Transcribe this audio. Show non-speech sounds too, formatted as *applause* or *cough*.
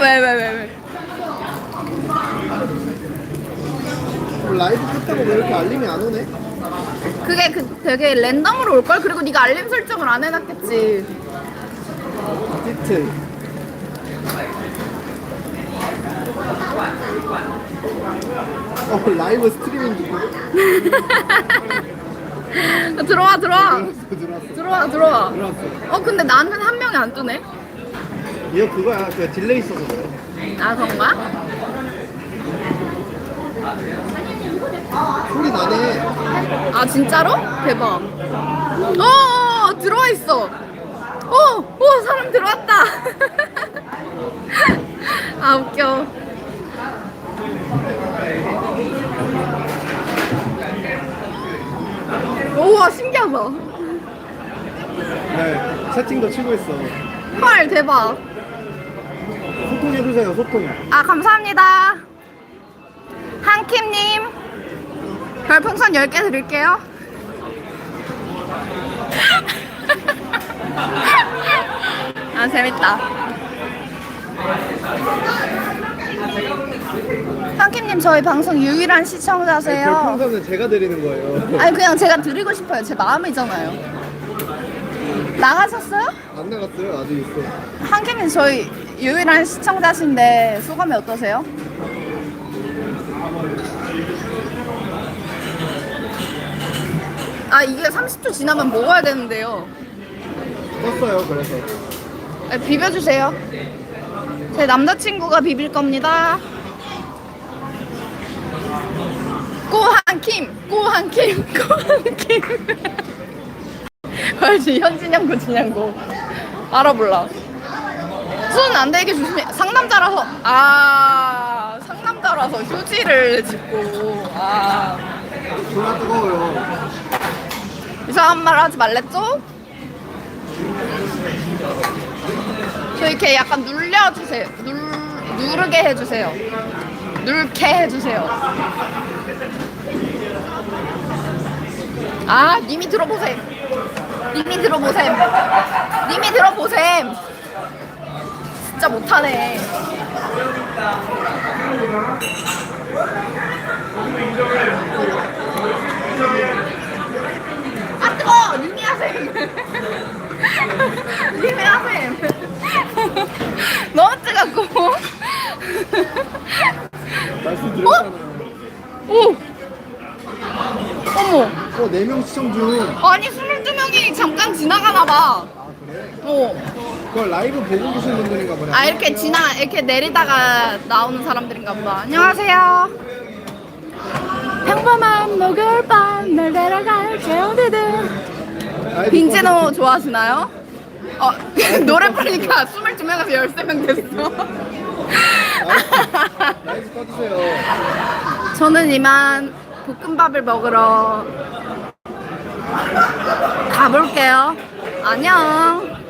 왜, 왜, 왜, 왜? 라이브 끝하고 왜 이렇게 알림이 안 오네? 그게 그 되게 랜덤으로 올 걸. 그리고 네가 알림 설정을 안 해놨겠지. 히트. 어 라이브 스트리밍 중이야. *laughs* 들어와, 들어와, 들어왔어 들어와, 들어와. 들어왔어. 어, 근데 나한테는 한 명이 안 뜨네. 이거 그거야 그 딜레이 있어서 그래. 아, 그런가? 소리 나네. 아, 진짜로? 대박. 어, 어, 어, 들어와 있어. 어, 어, 사람 들어왔다. *laughs* 아, 웃겨. 우와, 신기하다. 네 채팅도 치고 있어. 헐, 대박. 소통해주세요 소통. 아, 감사합니다. 한킴님, 별풍선 10개 드릴게요. *laughs* 아, 재밌다. 한킴님, 저희 방송 유일한 시청자세요. 별풍선은 제가 드리는 거예요. *laughs* 아니, 그냥 제가 드리고 싶어요. 제 마음이잖아요. 나가셨어요? 안 나갔어요 아직 있어. 한킴님, 저희 유일한 시청자신데 소감이 어떠세요? 아 이게 30초 지나면 먹어야 되는데요. 떴어요 그래서. 네, 비벼주세요. 제 남자친구가 비빌 겁니다. 꼬한 킴, 꼬한 킴, *laughs* 꼬한 킴. 알지? *laughs* 현진양, 고 진양고. 알아 몰라. 손안 대게 조심해. 상남자라서 아 상남자라서 휴지를 짚고 아 졸라 뜨거워요. 이상한 말 하지 말랬죠? 저 이렇게 약간 눌려주세요. 눌, 누르게 해주세요. 눌게 해주세요. 아, 님이 들어보셈. 님이 들어보셈. 님이 들어보셈. 진짜 못하네. 아, 뜨거! 님이 하셈. 님이 하셈. 너무 뜨겁고. 말씀드렸잖아요. 오! 어머. 어, 4명 시청 중. 아니 22명이 잠깐 지나가나 봐. 아? 어. 그걸 라이브 보고 계신 분들인가 보네. 아 이렇게 지나 이렇게 내리다가 나오는 사람들인가 보다. 안녕하세요. 평범한 목요일 밤날 디드. 라이브 빈제노 꺼주세요. 좋아하시나요? 어 *laughs* 노래 부르니까 22명에서 13명 됐어. 라이브 꺼주세요. 저는 이만 볶음밥을 먹으러 가볼게요. 안녕.